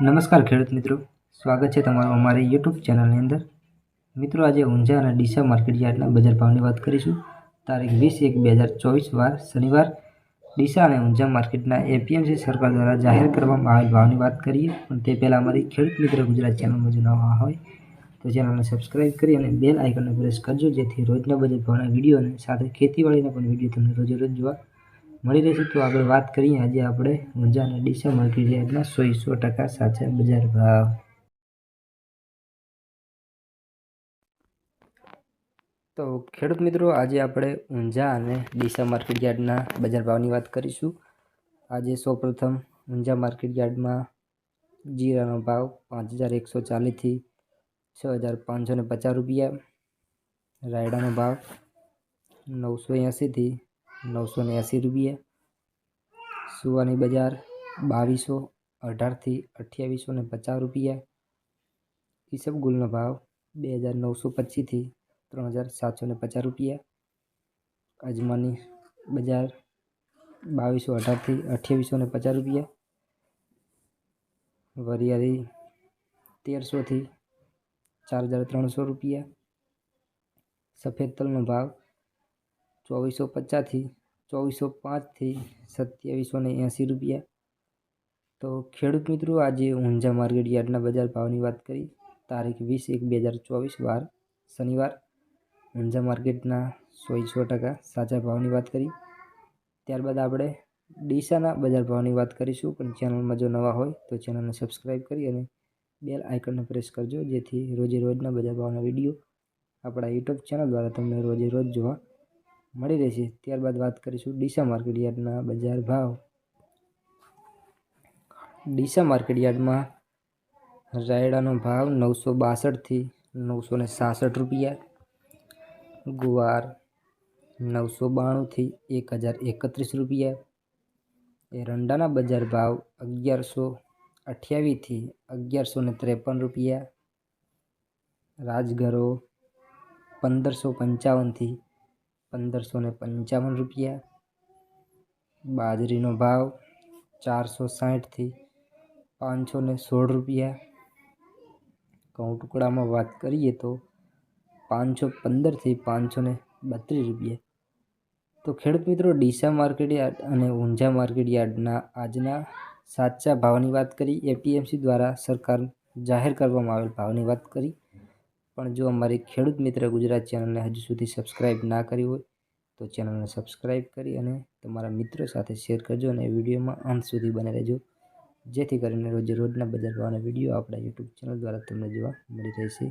નમસ્કાર ખેડૂત મિત્રો. સ્વાગત છે તમારું અમારી યુટ્યુબ ચેનલની અંદર. મિત્રો, આજે ઊંઝા અને ડીસા માર્કેટ યાર્ડના બજાર ભાવની વાત કરીશું. તારીખ વીસ એક બે હજાર ચોવીસ, વાર શનિવાર. ડીસા અને ઊંઝા માર્કેટના એપીએમસી સરકાર દ્વારા જાહેર કરવામાં આવેલ ભાવની વાત કરીએ. પણ તે પહેલાં અમારી ખેડૂત મિત્ર ગુજરાત ચેનલમાં જો નવા હોય, તો ચેનલને સબસ્ક્રાઇબ કરી અને બેલ આઇકનને પ્રેસ કરજો, જેથી રોજના બજાર ભાવના વીડિયો અને સાથે ખેતીવાડીના પણ વીડિયો તમને રોજે રોજ જોવા મળી રહેશે. તો આગળ વાત કરીએ. આજે આપણે ઊંઝા અને ડીસા માર્કેટ યાર્ડના સો સો ટકા સાચા બજાર ભાવ. તો ખેડૂત મિત્રો, આજે આપણે ઊંઝા અને ડીસા માર્કેટ યાર્ડના બજાર ભાવની વાત કરીશું. આજે સૌપ્રથમ ઊંઝા માર્કેટ યાર્ડમાં જીરાનો ભાવ પાંચ હજાર એકસો ચાલીસથી છ હજાર પાંચસો ને પચાસ રૂપિયા. રાયડાનો ભાવ નવસો એંસીથી નવસો ને એંસી રૂપિયા સુવાની બજાર બાવીસો અઢારથી અઠ્યાવીસો ને પચાસ રૂપિયા ઈસબગુલનો ભાવ બે હજાર નવસો પચીસથી ત્રણ હજાર સાતસો ને પચાસ રૂપિયા અજમાની બજાર બાવીસો અઢારથી અઠ્યાવીસો ને પચાસ રૂપિયા વરિયાળી તેરસોથી ચાર હજાર ત્રણસો રૂપિયા સફેદ તલનો ભાવ ચોવીસો પચાસથી ચોવીસો પાંચથી સત્યાવીસો ને એંસી રૂપિયા. તો ખેડૂત મિત્રો, આજે ઊંઝા માર્કેટ યાર્ડના બજાર ભાવની વાત કરી. તારીખ વીસ એક બે હજાર ચોવીસ, વાર શનિવાર. ઊંઝા માર્કેટના સો સો ટકા સાચા ભાવની વાત કરી. ત્યારબાદ આપણે ડીસાના બજાર ભાવની વાત કરીશું. પણ ચેનલમાં જો નવા હોય તો ચેનલને સબસ્ક્રાઈબ કરી અને બેલ આઇકનને પ્રેસ કરજો, જેથી રોજે રોજના બજાર ભાવના વીડિયો આપણા યુટ્યુબ ચેનલ દ્વારા તમને રોજે રોજ જોવા મળી રહેશે. ત્યારબાદ વાત કરીશું ડીસા માર્કેટ યાર્ડના બજાર ભાવ. ડીસા માર્કેટ યાર્ડમાં રાયડાનો ભાવ નવસો બાસઠથી નવસો ને સાસઠ રૂપિયા. ગુવાર નવસો બાણુંથી એક હજાર એકત્રીસ રૂપિયા. એરંડાના બજાર ભાવ અગિયારસો અઠ્યાવીસથી અગિયારસો ને ત્રેપન રૂપિયા. રાજગરો પંદરસો પંચાવનથી પંદરસો ને પંચાવન રૂપિયા. બાજરીનો ભાવ ચારસો સાઠથી પાંચસો ને સોળ રૂપિયા. ઘઉં ટુકડામાં વાત કરીએ તો પાંચસો પંદરથી પાંચસો ને બત્રીસ રૂપિયા. તો ખેડૂત મિત્રો, ડીસા માર્કેટ યાર્ડ અને ઊંઝા માર્કેટ યાર્ડના આજના સાચા ભાવની વાત કરી. એપીએમસી દ્વારા સરકાર જાહેર કરવામાં આવેલ ભાવની વાત કરી. પણ જો અમારી ખેડૂત મિત્ર ગુજરાત ચેનલને હજુ સુધી સબસ્ક્રાઈબ ના કરી હોય, તો ચેનલને સબસ્ક્રાઈબ કરી અને તમારા મિત્રો સાથે શેર કરજો અને વિડીયોમાં અંત સુધી બને રહેજો. જેથી કરીને રોજે રોજના બજાર ભાવના વીડિયો આપણા યુટ્યુબ ચેનલ દ્વારા તમને જોવા મળી રહેશે.